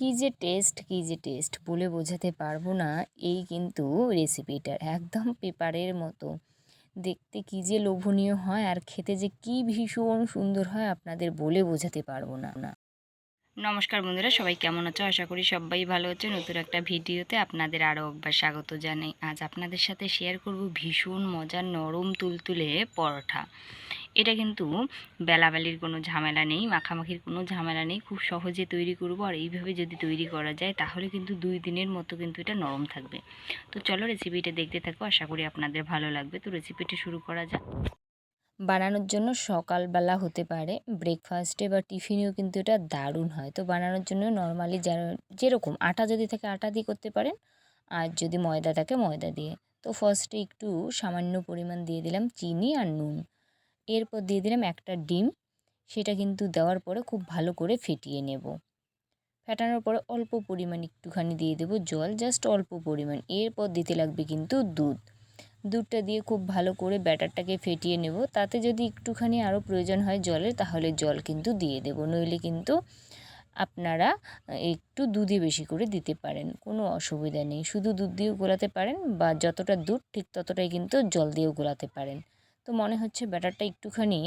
কী যে টেস্ট, কী যে টেস্ট বলে বোঝাতে পারব না। এই কিন্তু রেসিপিটার একদম পেপারের মতো। দেখতে কী যে লোভনীয় হয় আর খেতে যে কী ভীষণ সুন্দর হয় আপনাদের বলে বোঝাতে পারব না। না নমস্কার বন্ধুরা, সবাই কেমন আছো? আশা করি সবাই ভালো হচ্ছে নতুন একটা ভিডিওতে আপনাদের আরও একবার স্বাগত জানাই। আজ আপনাদের সাথে শেয়ার করব ভীষণ মজার নরম তুলতুলে পরোটা। এটা কিন্তু বেলাবেলির কোনো ঝামেলা নেই, মাখামাখির কোনো ঝামেলা নেই, খুব সহজে তৈরি করব আর এইভাবে যদি তৈরি করা যায় তাহলে কিন্তু দুই দিনের মতো কিন্তু এটা নরম থাকবে। তো চলো রেসিপিটা দেখতে থাকো, আশা করি আপনাদের ভালো লাগবে। তো রেসিপিটা শুরু করা যাক। বানানোর জন্য সকালবেলা হতে পারে ব্রেকফাস্টে বা টিফিনেও কিন্তু এটা দারুণ হয়। তো বানানোর জন্য নর্মালি যারা যেরকম আটা যদি থাকে আটা দিয়ে করতে পারেন, আর যদি ময়দা থাকে ময়দা দিয়ে। তো ফার্স্টে একটু সামান্য পরিমাণ দিয়ে দিলাম চিনি আর নুন। এরপর দিয়ে দিলাম একটা ডিম। সেটা কিন্তু দেওয়ার পরে খুব ভালো করে ফেটিয়ে নেব। ফেটানোর পরে অল্প পরিমাণ একটুখানি দিয়ে দেবো জল জাস্ট অল্প পরিমাণ। এরপর দিতে লাগবে কিন্তু দুধ। দুধটা দিয়ে খুব ভালো করে ব্যাটারটাকে ফেটিয়ে নেব। তাতে যদি একটুখানি আরও প্রয়োজন হয় জলের, তাহলে জল কিন্তু দিয়ে দেবো। নইলে কিন্তু আপনারা একটু দুধে বেশি করে দিতে পারেন। কোনো অসুবিধা নেই। শুধু দুধ দিয়েও গোলাতে পারেন বা যতটা দুধ, ঠিক ততটাই কিন্তু জল দিয়েও গোলাতে পারেন। তো মনে হচ্ছে ব্যাটারটা একটুখানি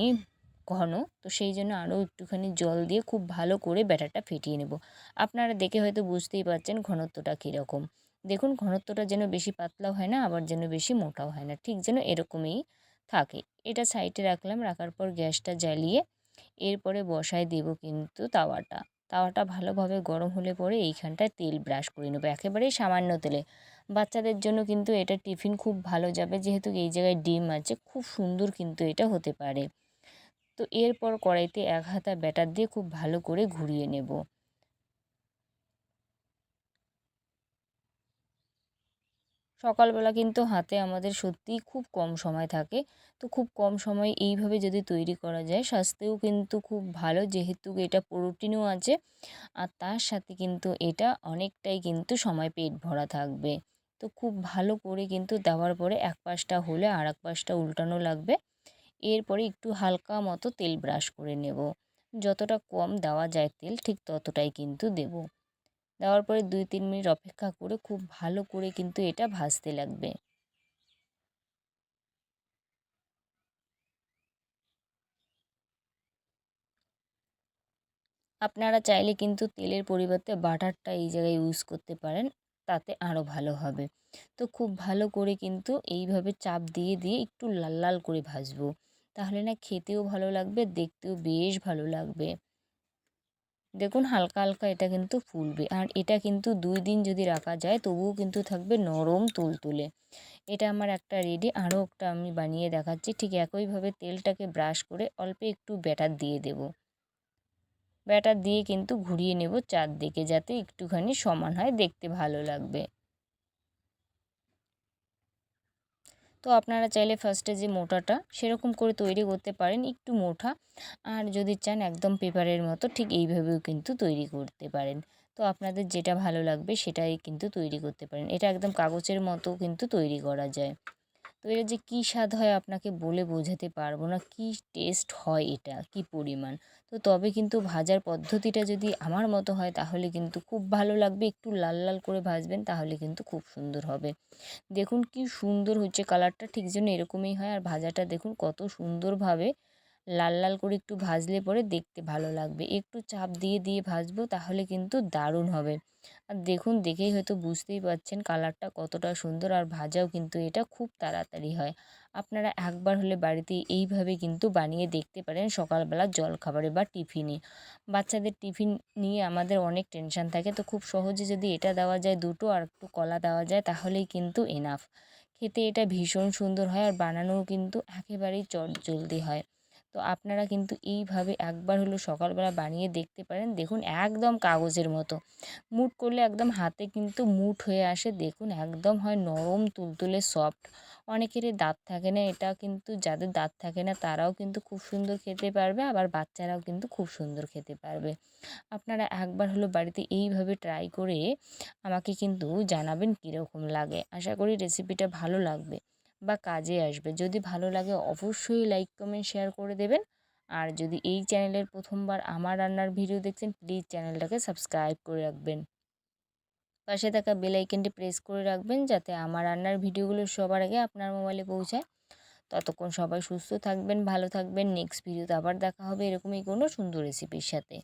ঘন, তো সেই জন্য আরও একটুখানি জল দিয়ে খুব ভালো করে ব্যাটারটা ফেটিয়ে নেব। আপনারা দেখে হয়তো বুঝতেই পারছেন ঘনত্বটা কীরকম। দেখুন, ঘনত্বটা যেন বেশি পাতলাও হয় না, আবার যেন বেশি মোটাও হয় না, ঠিক যেন এরকমই থাকে। এটা সাইডে রাখলাম, রাখার পর গ্যাসটা জ্বালিয়ে এরপরে বসায় দেব কিন্তু তাওয়াটা। তাওয়াটা ভালোভাবে গরম হলে পরে এইখানটায় তেল ব্রাশ করে নেব, একেবারেই সামান্য তেলে। বাচ্চাদের জন্য কিন্তু এটা টিফিন খুব ভালো যাবে। যেহেতু এই জায়গায় ডিম আছে, খুব সুন্দর কিন্তু এটা হতে পারে। তো এরপর কড়াইতে এক হাতা ব্যাটার দিয়ে খুব ভালো করে ঘুরিয়ে নেব। সকালবেলা কিন্তু হাতে আমাদের সত্যিই খুব কম সময় থাকে। তো খুব কম সময় এইভাবে যদি তৈরি করা যায়, স্বাস্থ্যেও কিন্তু খুব ভালো। যেহেতু এটা প্রোটিনও আছে, আর তার সাথে কিন্তু এটা অনেকটাই কিন্তু সময় পেট ভরা থাকবে। তো খুব ভালো করে কিন্তু দেওয়ার পরে এক পাশটা হলে আর এক পাশটা উল্টানো লাগবে। এরপরে একটু হালকা মতো তেল ব্রাশ করে নেব। যতটা কম দেওয়া যায় তেল, ঠিক ততটাই কিন্তু দেব। দেওয়ার পরে দুই, তিন মিনিট অপেক্ষা করে খুব ভালো করে কিন্তু এটা ভাজতে লাগবে। আপনারা চাইলে কিন্তু তেলের পরিবর্তে বাটারটা এই জায়গায় ইউজ করতে পারেন। তাতে আরও ভালো হবে। তো খুব ভালো করে কিন্তু এইভাবে চাপ দিয়ে দিয়ে একটু লাল লাল করে ভাজবো। তাহলে না খেতেও ভালো লাগবে, দেখতেও বেশ ভালো লাগবে। দেখুন হালকা হালকা এটা কিন্তু ফুলবে। আর এটা কিন্তু দুই দিন যদি রাখা যায়, তবুও কিন্তু থাকবে নরম তুলতুলে। এটা আমার একটা রেডি আরও একটা আমি বানিয়ে দেখাচ্ছি। ঠিক একইভাবে তেলটাকে ব্রাশ করে অল্প একটু ব্যাটার দিয়ে দেব। ব্যাটার দিয়ে কিন্তু ঘুরিয়ে নেব চারদিকে যাতে একটুখানি সমান হয়, দেখতে ভালো লাগবে। তো আপনারা চাইলে ফার্স্টে যে মোটাটা সেরকম করে তৈরি করতে পারেন, একটু মোটা। আর যদি চান একদম পেপারের মতো ঠিক এইভাবেও কিন্তু তৈরি করতে পারেন। তো আপনাদের যেটা ভালো লাগবে সেটাই কিন্তু তৈরি করতে পারেন। এটা একদম কাগজের মতো কিন্তু তৈরি করা যায়। তো এটা যে কী স্বাদ হয় আপনাকে বলে বোঝাতে পারব না, কী টেস্ট হয় এটা, কি পরিমাণ? তো তবে কিন্তু ভাজার পদ্ধতিটা যদি আমার মতো হয় তাহলে কিন্তু খুব ভালো লাগবে, একটু লাল লাল করে ভাজবেন তাহলে কিন্তু খুব সুন্দর হবে। দেখুন কি সুন্দর হচ্ছে, কালারটা ঠিক যেন এরকমই হয়, আর ভাজাটা দেখুন কত সুন্দরভাবে লাল লাল করে একটু ভাজলে পরে দেখতে ভালো লাগবে। একটু চাপ দিয়ে দিয়ে ভাজবো তাহলে কিন্তু দারুণ হবে। আর দেখুন, দেখেই হয়তো বুঝতেই পারছেন কালারটা কতটা সুন্দর আর ভাজাও কিন্তু এটা খুব তাড়াতাড়ি হয়। আপনারা একবার হলে বাড়িতে এইভাবে কিন্তু বানিয়ে দেখতে পারেন সকালবেলা জল খাবারে বা টিফিনে। বাচ্চাদের টিফিন নিয়ে আমাদের অনেক টেনশান থাকে, তো খুব সহজে যদি এটা দেওয়া যায় দুটো আর একটু কলা দেওয়া যায় তাহলেই কিন্তু এনাফ খেতে এটা ভীষণ সুন্দর হয় আর বানানোও কিন্তু একেবারেই চট জলদি হয়। তো আপনারা কিন্তু এইভাবে একবার হলো সকালবেলা বানিয়ে দেখতে পারেন। দেখুন একদম কাগজের মতো। মুট করলে একদম হাতে কিন্তু মুট হয়ে আসে। দেখুন একদম হয় নরম তুলতুলে সফট। অনেকেরই দাঁত থাকে না, এটা কিন্তু যাদের দাঁত থাকে না তারাও কিন্তু খুব সুন্দর খেতে পারবে, আবার বাচ্চারাও কিন্তু খুব সুন্দর খেতে পারবে। আপনারা একবার হলো বাড়িতে এইভাবে ট্রাই করে আমাকে কিন্তু জানাবেন কীরকম লাগে। আশা করি রেসিপিটা ভালো লাগবে। বা কাজে আসবে। যদি ভালো লাগে অবশ্যই লাইক কমেন্ট শেয়ার করে দেবেন। আর যদি এই চ্যানেলের প্রথমবার আমার রান্নার ভিডিও দেখছেন প্লিজ চ্যানেলটাকে সাবস্ক্রাইব করে রাখবেন। পাশে থাকা বেল আইকনটি প্রেস করে রাখবেন যাতে আমার রান্নার ভিডিওগুলো সবার আগে আপনার মোবাইলে পৌঁছায়। ততক্ষণ সবাই সুস্থ থাকবেন, ভালো থাকবেন। নেক্সট ভিডিওতে আবার দেখা হবে এরকমই কোনো সুন্দর রেসিপির সাথে।